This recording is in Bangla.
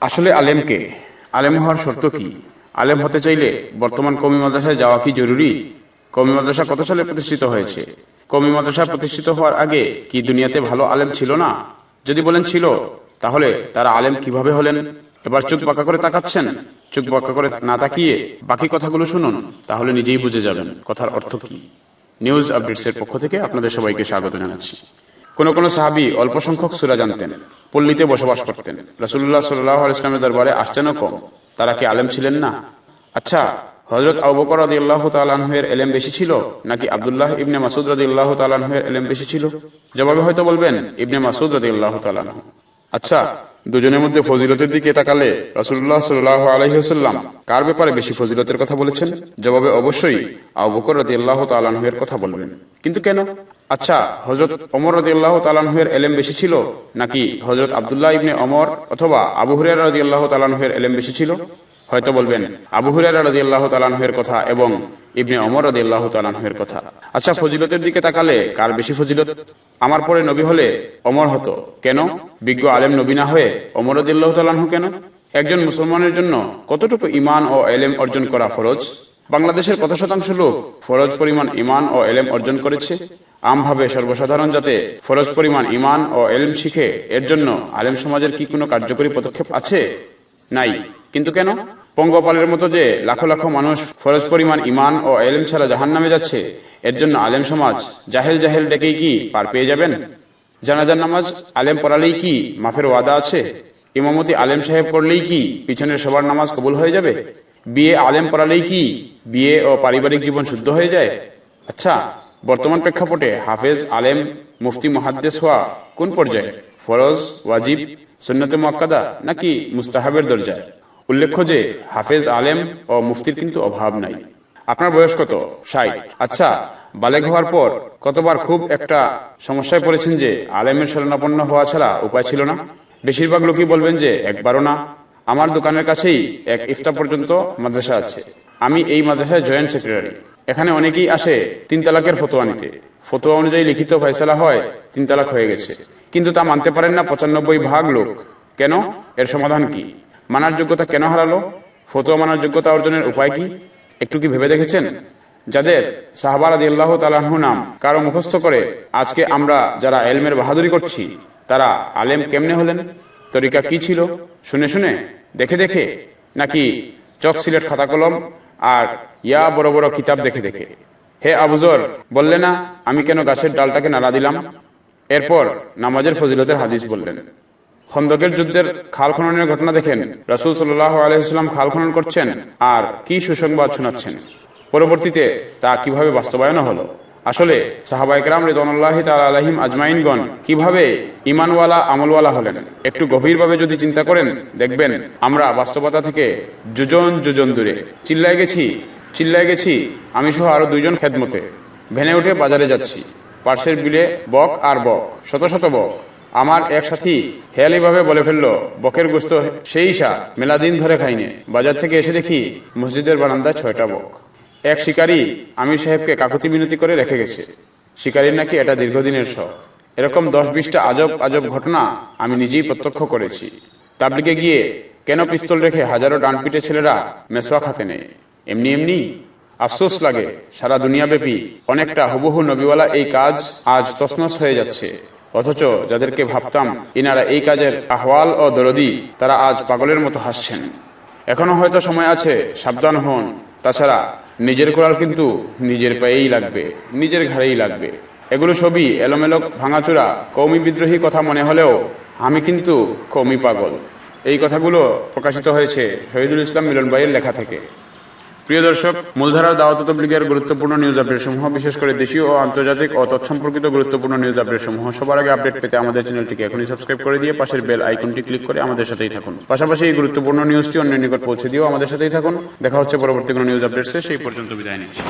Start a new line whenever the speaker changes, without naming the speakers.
আসলে আলেমকে? আলেম হওয়ার শর্ত কি? আলেম হতে চাইলে বর্তমান কমি মাদ্রাসায় যাওয়া কি জরুরি? কমি মাদ্রাসা কত সালে প্রতিষ্ঠিত হয়েছে? কমি মাদ্রাসা প্রতিষ্ঠিত হওয়ার আগে কি দুনিয়াতে ভালো আলেম ছিল না? যদি বলেন ছিল তাহলে তারা আলেম কীভাবে হলেন? এবার চোখ বাঁকা করে তাকাচ্ছেন। চোখ বাঁকা করে না তাকিয়ে বাকি কথাগুলো শুনুন তাহলে নিজেই বুঝে যাবেন। কথার অর্থ কি? নিউজ আপডেটসের পক্ষ থেকে আপনাদের সবাইকে স্বাগত জানাচ্ছি। কোন কোন সাহাবি অল্প সংখ্যক সুরা জানতেন, পল্লীতে বসবাস করতেন। রসুল্লাহ সাল্লাহ ইসলামের দরবারে আসছেনও কম। তারা কি আলেম ছিলেন না? আচ্ছা হজরত আবকর রদি আল্লাহ তালাহের এলেম বেশি ছিল, নাকি আবদুল্লাহ ইবনে মাসুদ রদি আল্লাহ তালাহের এলেম বেশি ছিল? জবাবে হয়তো বলবেন, ইবনে মাসুদ রদি আল্লাহ তালাহ আচ্ছা দুজনের মধ্যে ফজিলতের দিকে তাকালে রসুল্লাহ সাল্লাহ আলহিহাল্লাম কার ব্যাপারে বেশি ফজিলতের কথা বলেছেন? জবাবে অবশ্যই আবকর রদি আল্লাহ তালাহের কথা বলবেন। কিন্তু কেন? আচ্ছা হজরত অমর রদি আল্লাহ তালাহের এলেম বেশি ছিল নাকি হজরত আবদুল্লাহ ইবনে অমর অথবা আবু হুরিয়ার রদি আল্লাহ তালাহের এলেম বেশি ছিল? হয়তো বলবেন, আবু হুরারা রদি আল্লাহ তালানহের কথা এবং ইবনে অমর রদি আল্লাহ তালানহের কথা। আচ্ছা ফজিলতের দিকে তাকালে কার বেশি ফজিলত? আমার পরে নবী হলে অমর হতো। কেন? বিজ্ঞ আলেম নবী না হয়ে অমর রদি আল্লাহ তালানহু কেন? একজন মুসলমানের জন্য কতটুকু ইমান ও এলেম অর্জন করা ফরজ? বাংলাদেশের কত শতাংশ লোক ফরজ পরিমাণ ইমান ও এলেম অর্জন করেছে? আমভাবে সর্বসাধারণ যাতে ফরজ পরিমাণ ইমান ও এলেম শিখে, এর জন্য আলেম সমাজের কি কোনো কার্যকরী পদক্ষেপ আছে? নাই। কিন্তু কেন? পঙ্গপালের মতো যে লাখো লাখো মানুষ ফরজ পরিমাণ ইমান ও এলেম ছাড়া জাহান নামে যাচ্ছে, এর জন্য আলেম সমাজ জাহেল জাহেল ডেকেই কি পার পেয়ে যাবেন? জানাজার নামাজ আলেম পড়ালেই কি মাফের ওয়াদা আছে? ইমামতি আলেম সাহেব করলেই কি পিছনের সবার নামাজ কবুল হয়ে যাবে? বিয়ে আলেম পড়ালেই কি বিয়ে ও পারিবারিক জীবন শুদ্ধ হয়ে যায়? আচ্ছা বর্তমান প্রেক্ষাপটে হাফেজ আলেম, মুফতি মহাদ্দেশ হওয়া কোন পর্যায়ে? ফরজ, ওয়াজিব, সুন্নতে মক্কাদা নাকি মুস্তাহাবের দরজায়? উল্লেখ্য যে হাফেজ আলেম ও মুফতির কিন্তু অভাব নাই। আপনার বয়স কত? ষাট। আচ্ছা বালেগ হওয়ার পর কতবার খুব একটা সমস্যায় পড়েছেন যে আলেমের শরণাপন্ন হওয়া ছাড়া উপায় ছিল না? বেশিরভাগ লোকই বলবেন যে একবারও না। আমার দোকানের কাছেই এক ইফতা পর্যন্ত মাদ্রাসা আছে। আমি এই মাদ্রাসায় জয়েন্ট সেক্রেটারি। এখানে অনেকেই আসে তিন তালাকের ফতোয়া নিতে। ফতোয়া অনুযায়ী লিখিত ফয়সালা হয়, তিন তালাক হয়ে গেছে। কিন্তু তা মানতে পারেন না পঁচানব্বই ভাগ লোক। কেন? এর সমাধান কি? মানার যোগ্যতা কেন হারালো? ফতোয়া মানার যোগ্যতা অর্জনের উপায় কি? একটু কি ভেবে দেখেছেন? যাদের সাহাবার আদি আল্লাহ তালাহু নাম কারও মুখস্থ করে, আজকে আমরা যারা এলমের বাহাদুরি করছি, তারা আলেম কেমনে হলেন? তরিকা কি ছিল? শুনে শুনে? দেখে দেখে? নাকি চক সিলেট খাতা কলম আর ইয়া বড় বড় কিতাব দেখে দেখে? হে আবুজর বললে না, আমি কেন গাছের ডালটাকে নাড়া দিলাম? এরপর নামাজের ফজিলতের হাদিস বললেন। খন্দকের যুদ্ধের খাল খননের ঘটনা দেখেন। রাসুল সাল্লাহ আলহিহাম খাল খনন করছেন আর কি সুসংবাদ শোনাচ্ছেন? পরবর্তীতে তা কীভাবে বাস্তবায়ন হলো? আসলে সাহাবাইকরাম রেদনুল্লাহ তাল আলহিম আজমাইনগণ কীভাবে ইমানওয়ালা আমলওয়ালা হলেন? একটু গভীরভাবে যদি চিন্তা করেন, দেখবেন আমরা বাস্তবতা থেকে যোজন যোজন দূরে। চিল্লায় গেছি চিল্লায় গেছি আমি সহ আরও দুইজন খেদমতে। ভেনে উঠে বাজারে যাচ্ছি। পার্শ্বের বিলে বক আর বক, শত শত বক। আমার এক সাথী হেয়ালিভাবে বলে ফেলল, বকের গোস্ত সেই সা মেলা দিন ধরে খাইনি। বাজার থেকে এসে দেখি মসজিদের বারান্দায় ছয়টা বক। এক শিকারী আমির সাহেবকে কাকুতি মিনতি করে রেখে গেছে। শিকারীর নাকি এটা দীর্ঘদিনের শখ। এরকম দশ বিশটা আজব আজব ঘটনা আমি নিজেই প্রত্যক্ষ করেছি। তাবলিগে গিয়ে কেন পিস্তল রেখে হাজারো ডানপিটে ছেলেরা মেসোয়া খাতে নেই এমনি এমনি আফসোস লাগে, সারা দুনিয়াব্যাপী অনেকটা হুবহু নবীওয়ালা এই কাজ আজ তসনস হয়ে যাচ্ছে। অথচ যাদেরকে ভাবতাম ইনারা এই কাজের আহওয়াল ও দরদি, তারা আজ পাগলের মতো হাসছেন। এখনও হয়তো সময় আছে, সাবধান হন। তাছাড়া নিজের করার কিন্তু নিজের পায়েই লাগবে, নিজের ঘাড়েই লাগবে। এগুলো সবই এলোমেলো ভাঙাচোরা কৌমি বিদ্রোহী কথা মনে হলেও আমি কিন্তু কৌমি পাগল। এই কথাগুলো প্রকাশিত হয়েছে শহীদুল ইসলাম মিলন ভাইয়ের লেখা থেকে। প্রিয় দর্শক, মূলধারার দাওয়াত তবলিগের গুরুত্বপূর্ণ নিউজ আপডেট সমূহ, বিশেষ করে দেশীয় ও আন্তর্জাতিক ও তৎসম্পর্কিত গুরুত্বপূর্ণ নিউজ আপডেট সমূহ সবার আগে আপডেট পেতে আমাদের চ্যানেলটিকে এখনই সাবস্ক্রাইব করে দিয়ে পাশের বেল আইকনটি ক্লিক করে আমাদের সাথেই থাকুন। পাশাপাশি এই গুরুত্বপূর্ণ নিউজটি অন্যের নিকট পৌঁছে দিয়েও আমাদের সাথেই থাকুন। দেখা হচ্ছে পরবর্তী কোনো নিউজ আপডেটসে সেই পর্যন্ত বিদায় নিচ্ছি।